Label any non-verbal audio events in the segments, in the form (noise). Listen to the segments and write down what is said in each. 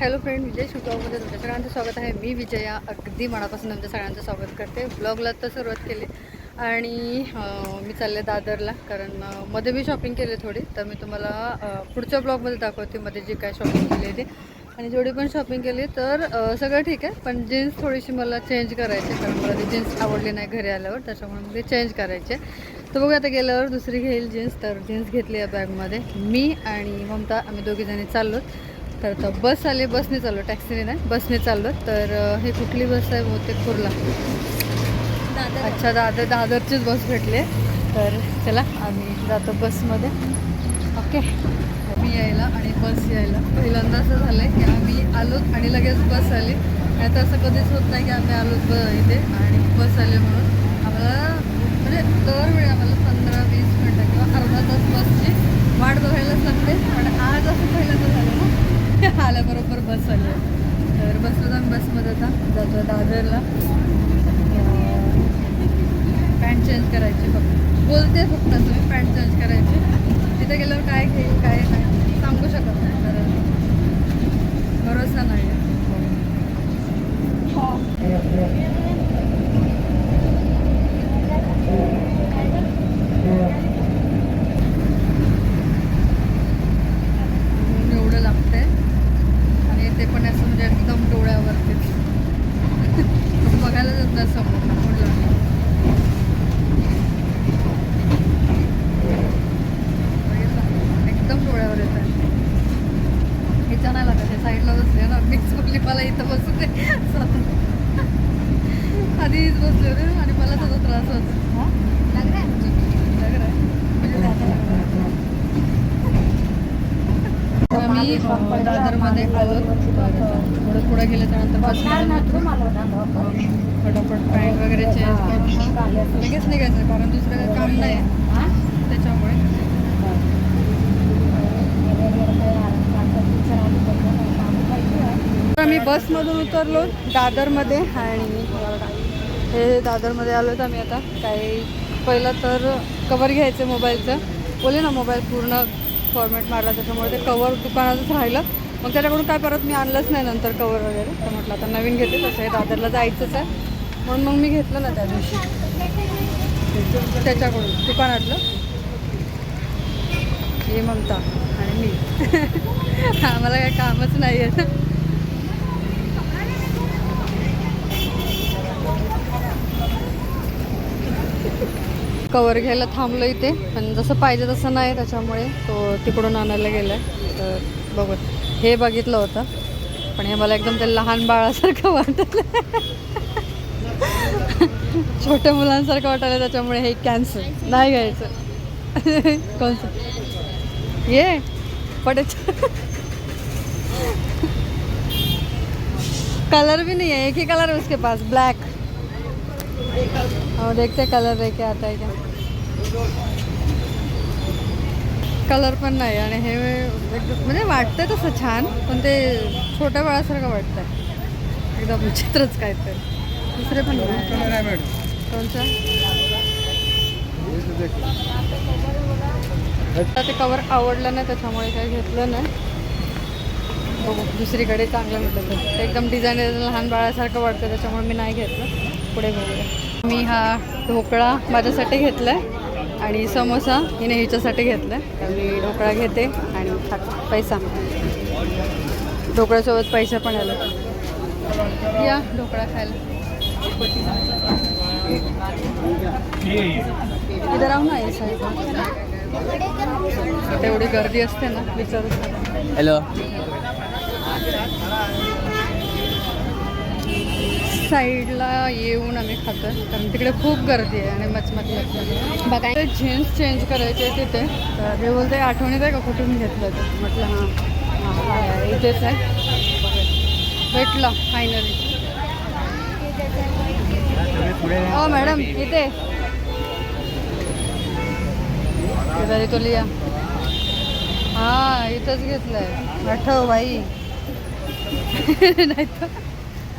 Hello friend विजय शुगावमध्ये तुमच्या सगळ्यांचं स्वागत आहे. मी विजया अगदी मनापासून तुमच्या सगळ्यांचं स्वागत करते. ब्लॉगला तर सुरुवात केली. आणि मी चालले दादरला कारण मध्ये मी शॉपिंग केली थोडी. तर मी तुम्हाला पुढच्या ब्लॉगमध्ये दाखवते मध्ये जी काय शॉपिंग केली होती. ती आणि जेवढी पण शॉपिंग केली तर सगळं ठीक आहे. पण जीन्स थोडीशी मला चेंज करायची आहे, कारण मला ती जीन्स आवडली नाही घरी आल्यावर. त्याच्यामुळे मी ते चेंज करायचे तर बघू आता गेल्यावर दुसरी घेईल जीन्स तर जीन्स घेतली या बॅगमध्ये मी आणि ममता आम्ही दोघीजणी चाललो तर आता बस आली बसने चाललो. टॅक्सीने नाही बसने चाललो. तर ही कुठली बस आहे? बहुतेक कुर्ला अच्छा दादर. दादरचीच बस भेटली. तर चला आम्ही जातो बसमध्ये. ओके मी यायला आणि बस यायला. पहिल्यांदा असं झालं आहे की आम्ही आलो आणि लगेच बस आली. नाही तर असं कधीच होत नाही की आम्ही आलो ब इथे आणि बस आली म्हणून. आम्हाला म्हणजे दरवेळी आम्हाला पंधरा वीस मिनटं किंवा अर्धा तास बसची वाट बघायलाच लागते. पण आज असं पहिल्यांदा झालं ना? आल्याबरोबर बस आली. तर बसलो जाऊन बसमध्ये आता जातो दादरला पॅन्ट चेंज करायची फक्त. बोलते फक्त तुम्ही पॅन्ट चेंज करायची. तिथे गेल्यावर काय घेईल काय नाही सांगू शकत नाही कारण भरोसा नाही आहे ऊन एवढं लागतंय आणि ते पण असं म्हणजे एकदम डोळ्यावरतीच बघायला जात नाही समोर ऊन लागलं बघितलं? एकदम डोळ्यावर येत आहे इथं नाही लागत आहे साईडला बसले ना मिक्स बोलली मला इथं बसू दे स्वतः आधीच बसले होते आणि मला त्याचा त्रास होतो हां लग रहा है म्हणजे जाता लागलं आम्ही दादरमध्ये आलो थोडं पुढे गेलं त्यानंतर बस फटाफट पॅन्ट वगैरे चेंज करून लगेच निघायचं कारण दुसरं काही काम नाही. आहे त्याच्यामुळे आम्ही बसमधून उतरलो दादरमध्ये. आणि हे दादरमध्ये आलो तर आम्ही आता. काही पहिलं तर कवर घ्यायचं मोबाईलचं. बोले ना मोबाईल पूर्ण फॉर्मेट मारला त्याच्यामुळे ते कवर दुकानातच राहिलं. मग त्याच्याकडून काय परत मी आणलंच नाही नंतर कवर वगैरे. तर म्हटलं आता नवीन घेते तसं आहे दादरला जायचंच आहे. म्हणून मग मी घेतलं ना त्या दिवशी. त्याच्याकडून दुकानातलं. हे ममता आणि मी. (laughs) आम्हाला काही कामच नाही आहे कवर घ्यायला थांबलो इथे. पण जसं पाहिजे तसं नाही त्याच्यामुळे तो तिकडून आणायला गेला तर बघू हे बघितलं होतं. पण हे मला एकदम ते लहान बाळासारखं वाटलं. छोट्या मुलांसारखं वाटायला त्याच्यामुळे हे कॅन्सल नाही घ्यायचं. कोणचं ये. पट कलर भी नहीं है एक ही कलर है उसके पास. ब्लैक और देखते कलर लेके आता है क्या. कलर पण नाही आणि हे एकदम म्हणजे वाटतंय तसं छान पण ते छोट्या बाळासारखं वाटतंय. एकदम विचित्रच काय तर दुसरे पण नाही. कोणचं? ते कवर आवडलं नाही त्याच्यामुळे काही घेतलं नाही. बघू दुसरीकडे चांगलं म्हटलं तर. ते एकदम डिझाईन लहान बाळासारखं वाटतं त्याच्यामुळे मी नाही घेतलं. पुढे बघूया. मी हा ढोकळा माझ्यासाठी घेतला आहे आणि समोसा हिने हिच्यासाठी घेतला. आहे तर मी ढोकळा घेते आणि पैसा. ढोकळ्यासोबत पैसा पण आले. या ढोकळा खायला. इथं राहू ना या तेवढी गर्दी असते ना विचारू हॅलो साईडला येऊन आम्ही खातो कारण तिकडे खूप गर्दी आहे आणि मचमच मचमच बघा जीन्स चेंज करायचे आहे तिथे तर हे बोलते आठवणीत आहे का कुठून घेतलं ते? म्हटलं हां हां इथेच आहे. भेटलं फायनली हो मॅडम इथे. तरी तो लिया. हां इथंच घेतलं आहे आठव बाई. (laughs) नाही तर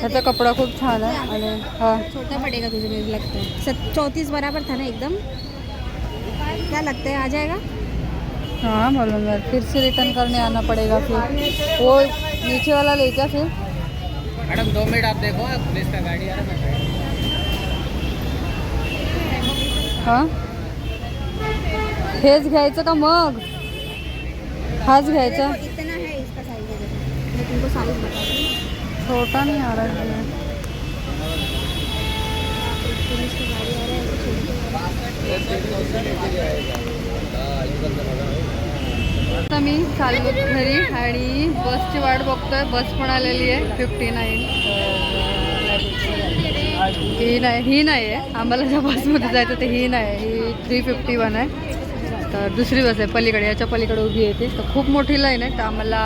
त्याचा कपडा खूप छान आहे. आणि हा. छोटा पड़ेगा तुझे मुझे लगता है सत चौंतीस बराबर था ना एकदम? क्या लगता है आ जाएगा? हाँ मालूम यार फिर से रिटर्न करने आना पड़ेगा फिर. वो नीचे वाला ले क्या फिर? मैडम दो मिनट आप देखो पुलिस का गाड़ी आ रहा है हां? हेच घ्यायचं का मग? हाच घ्यायचा. इतना है इसका साइज तुमको साइज बता छोटा नहीं आ रहा है। आता मी चाललो घरी आणि बसची वाट बघतोय. बस पण आलेली आहे. फिफ्टी नाईन ही नाही ही नाही आहे आम्हाला ज्या बसमध्ये जायचं ते ही नाही. ही थ्री फिफ्टी वन आहे. तर दुसरी बस आहे पलीकडे. याच्या पलीकडे उभी आहे ती. तर खूप मोठी लाईन आहे. तर आम्हाला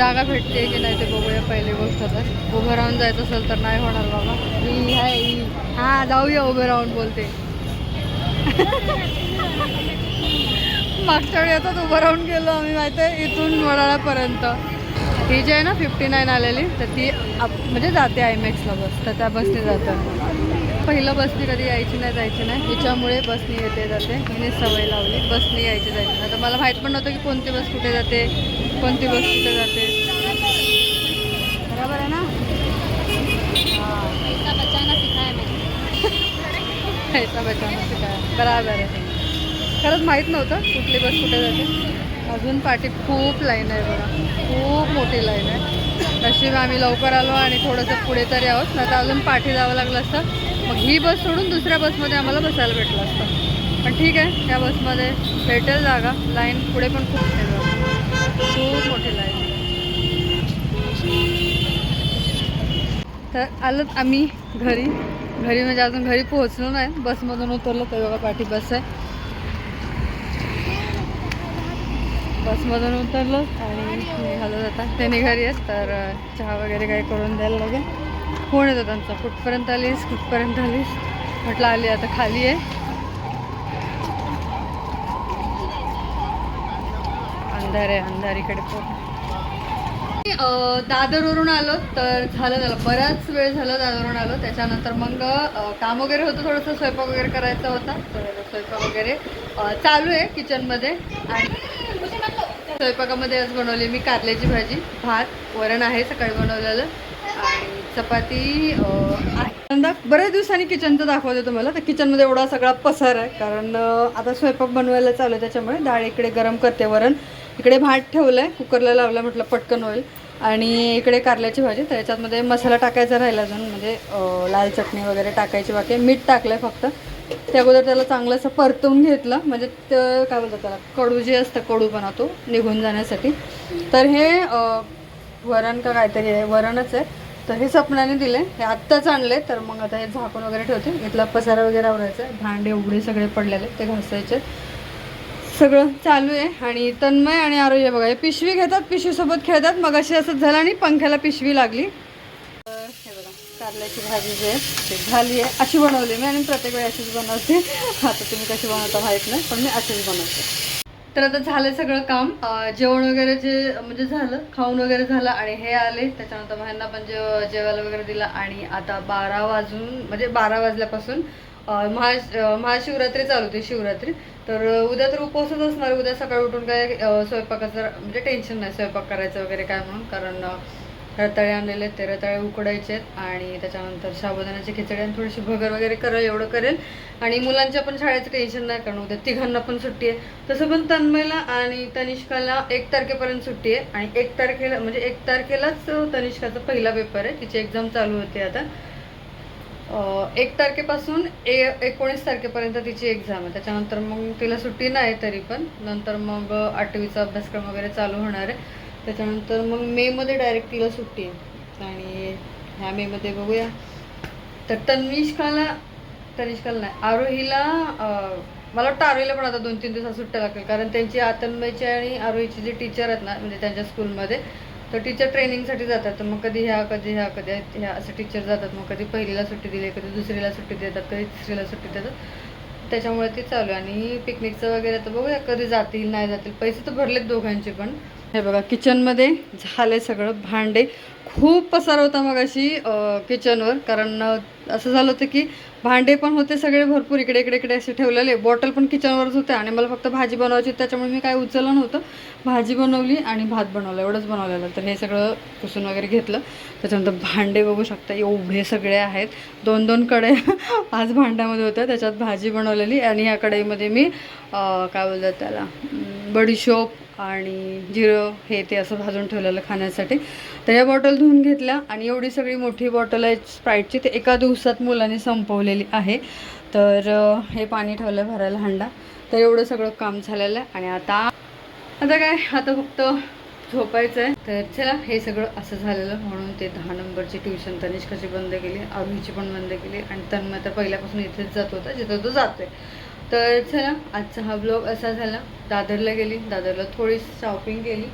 जागा भेटते की नाही ते बघूया पहिली गोष्ट तर. उभं राहून जायचं असेल तर नाही होणार बाबा. ही आहे ही जाऊया उभं राहून बोलते. मागच्या वेळी आता उभं राहून गेलो आम्ही माहिती आहे इथून वडाळ्यापर्यंत ही जी आहे ना फिफ्टी नाईन आलेली तर ती आप म्हणजे जाते आय मॅक्सला बस. तर त्या बसने जातं. पहिलं बसने कधी यायची नाही जायची नाही. हिच्यामुळे बसने येते जाते. हिने सवय लावली. बसने यायची जायची नाही. तर मला माहीत पण नव्हतं की कोणती बस कुठे जाते. कोणती बस कुठे जाते? बरोबर आहे ना? हां पैसा बचाना सिखाया (laughs) पैसा बचावण्याचं काय बराबर आहे. खरंच माहीत नव्हतं कुठली बस कुठे जाते. अजून पाठी खूप लाईन आहे बघा. खूप मोठी लाईन आहे. नशीब आम्ही लवकर आलो आणि थोडंसं पुढे तरी आहोत. नाही तर अजून पाठी जावं लागलं असतं. मग ही बस सोडून दुसऱ्या बसमध्ये आम्हाला बसायला भेटलं असतं. पण ठीक आहे त्या बसमध्ये भेटेल जागा. लाईन पुढे पण खूप आहे. खूप मोठी लाईन तर आलोत आम्ही घरी. घरी म्हणजे अजून घरी पोहोचलो नाही. बसमधून उतरलो तर बघा पाठी बस आहे. बसमधून उतरलो आणि निघालो जाता ते निघाली आहेत तर चहा वगैरे काही करून द्यायला लागेल. फोन येतो त्यांचा? कुठपर्यंत आलीस? कुठपर्यंत आलीस? म्हटलं आली आता खाली आहे. अंधार आहे अंधार इकडे दादरवरून आलो तर झालं झालं. बराच वेळ झाला दादरवरून आलो. त्याच्यानंतर मग काम वगैरे होतं थोडंसं स्वयंपाक वगैरे करायचा होता. तर स्वयंपाक वगैरे चालू आहे किचनमध्ये. आणि स्वयंपाकामध्ये आज बनवली मी कारल्याची भाजी भात वरण आहे सकाळी बनवलेलं. आणि चपाती आहे. बऱ्याच दिवसांनी किचनचं दाखवते तुम्हाला. तर किचनमध्ये एवढा सगळा पसार आहे. कारण आता स्वयंपाक बनवायला चालू आहे त्याच्यामुळे. डाळ इकडे गरम करते वरण. इकडे भात ठेवलं आहे कुकरला लावलं म्हटलं पटकन होईल आणि इकडे कारल्याची भाजी. तर याच्यातमध्ये मसाला टाकायचा राहिला अजून. म्हणजे लाल चटणी वगैरे टाकायची बाकी मीठ टाकलं आहे फक्त. त्या अगोदर त्याला चांगलं असं परतवून घेतलं. म्हणजे तर काय बोलतात त्याला? कडू जे असतं कडू तो निघून जाण्यासाठी. तर हे वरण का काहीतरी आहे. वरणच आहे. तर हे सपनाने दिले हे आत्ताच आणले तर मग आता हे झाकून वगैरे ठेवते. इथला पसारा वगैरे आवडायचा आहे. भांडे उघडे सगळे पडलेले ते घासायचे सगळं चालू आहे. आणि तन्मय आणि आरोग्य बघा हे पिशवी घेतात पिशवीसोबत खेळतात. मग अशी असं झालं आणि पंख्याला पिशवी लागली. तर हे बघा कारल्याची भाजी जी आहे ती झाली आहे. अशी बनवली मी आणि प्रत्येक वेळी अशीच बनवते. (laughs) आता तुम्ही कशी बनवता माहीत नाही पण मी अशीच बनवते. तर आता झालं सगळं काम. जेवण वगैरे जे म्हणजे झालं खाऊन वगैरे झालं आणि हे आले. त्याच्यानंतर ह्यांना पण जेव जेवायला वगैरे दिलं आणि आता बारा वाजून म्हणजे बारा वाजल्यापासून महा महाशिवरात्री चालू होती शिवरात्री. तर उद्या तर उपवासच असणार. उद्या सकाळी उठून काय स्वयंपाकाचं म्हणजे टेन्शन नाही स्वयंपाक करायचं वगैरे काय म्हणून. कारण रताळे आणलेले आहेत ते रताळे उकडायचे आणि त्याच्यानंतर साबुदाण्याची खिचडी आणि थोडीशी भगर वगैरे करेल एवढं करेल. आणि मुलांच्या पण शाळेचं टेन्शन नाही कारण उद्या तिघांना पण सुट्टी आहे. तसं पण तन्मयला आणि तनिष्काला एक तारखेपर्यंत सुट्टी आहे आणि एक तारखेला म्हणजे एक तारखेलाच तनिष्काचा पहिला पेपर आहे. तिची एक्झाम चालू होते आता. एक तारखेपासून ए एकोणीस तारखेपर्यंत तिची एक्झाम आहे. त्याच्यानंतर मग तिला सुट्टी नाही तरी पण. नंतर मग आठवीचा अभ्यासक्रम वगैरे चालू होणार आहे. त्याच्यानंतर मग मेमध्ये डायरेक्ट तिला सुट्टी आहे. आणि ह्या मेमध्ये बघूया. तर तन्विष्काला तनिष्काला नाही आरोहीला मला वाटतं आरोहीला पण आता दोन तीन दिवसात सुट्ट्या लागतील. कारण त्यांची आतन्मयची आणि आरोहीची जे टीचर आहेत ना म्हणजे त्यांच्या स्कूलमध्ये तर टीचर ट्रेनिंगसाठी जातात. तर मग कधी ह्या कधी ह्या कधी ह्या असं टीचर जातात. मग कधी पहिलीला सुट्टी दिली कधी दुसरीला सुट्टी देतात कधी तिसरीला सुट्टी देतात. त्याच्यामुळे ते चालू आहे. आणि पिकनिकचं वगैरे तर बघूया कधी जातील नाही जातील. पैसे तर भरलेत दोघांचे पण. हे बघा किचनमध्ये झाले सगळं भांडे. खूप पसार होता मग अशी किचनवर कारण असं झालं होतं की भांडे पण होते सगळे भरपूर इकडे इकडे इकडे असे ठेवलेले. बॉटल पण किचनवरच होते. आणि मला फक्त भाजी बनवायची. होती, त्याच्यामुळे मी काय उचललं नव्हतं. भाजी बनवली आणि भात बनवला. एवढंच बनवलेलं. तर हे सगळं पुसून वगैरे घेतलं. त्याच्यानंतर भांडे बघू शकता. एवढे सगळे आहेत. दोन दोन कढई (laughs) आज भांड्यामध्ये होत्या. त्याच्यात भाजी बनवलेली. आणि ह्या कढईमध्ये मी काय बोलतात त्याला? बडीशोप आणि जिरं हे ते असं भाजून ठेवलेलं खाण्यासाठी. तर या बॉटल धुवून घेतल्या आणि एवढी सगळी मोठी बॉटल आहे स्प्राईटची ते एका दिवसात मुलांनी संपवलेली आहे. तर हे पाणी ठेवलं भरायला हांडा. तर एवढं सगळं काम झालेलं आहे आणि आता आता काय? आता फक्त झोपायचं आहे तर चला हे सगळं असं झालेलं म्हणून ते दहा नंबरची ट्युशन तनिष्काची बंद केली आरोहीची पण बंद केली आणि तन्मय तर पहिल्यापासून इथेच जात होता जिथं तो जातोय. तर चला आजचा हा ब्लॉग असा झाला. दादरला गेली दादरला थोडी शॉपिंग केली.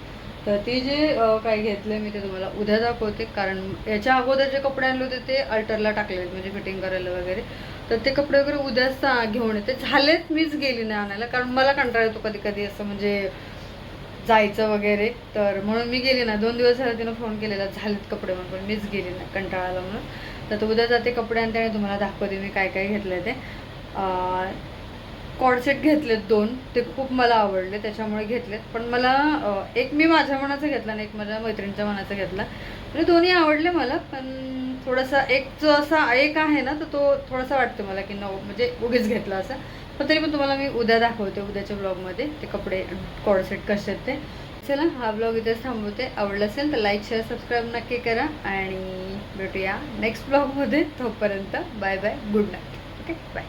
तर ती जे काय घेतलं मी ते तुम्हाला उद्या दाखवते. कारण याच्या अगोदर जे कपडे आणले होते ते अल्टरला टाकले म्हणजे फिटिंग करायला वगैरे. तर ते कपडे वगैरे उद्याच घेऊन येते. झालेत मीच गेली नाही आणायला. कारण मला कंटाळा येतो कधी कधी असं म्हणजे जायचं वगैरे. तर म्हणून मी गेली नाही. दोन दिवस झाले तिनं फोन केलेला झालेत कपडे म्हणून पण मीच गेली नाही कंटाळा आला म्हणून. तर उद्या जाते कपडे आणि तुम्हाला दाखवते मी काय काय घेतलं ते कॉडसेट घेतलेत दोन. ते खूप मला आवडले त्याच्यामुळे घेतलेत. पण मला एक मी माझ्या मनाचा घेतला आणि एक माझ्या मैत्रिणीच्या मनाचा घेतला. म्हणजे दोन्ही आवडले मला पण थोडासा एक जो असा एक आहे ना तर तो थोडासा वाटतो मला की नऊ म्हणजे उगीच घेतला असा. पण तरी पण तुम्हाला मी उद्या दाखवते उद्याच्या ब्लॉगमध्ये ते कपडे कॉडसेट कसे आहेत ते. चला हा ब्लॉग इथेच थांबवते. आवडला असेल तर लाईक शेअर सबस्क्राईब नक्की करा. आणि भेटूया नेक्स्ट ब्लॉगमध्ये. तोपर्यंत bye bye good night. Okay bye.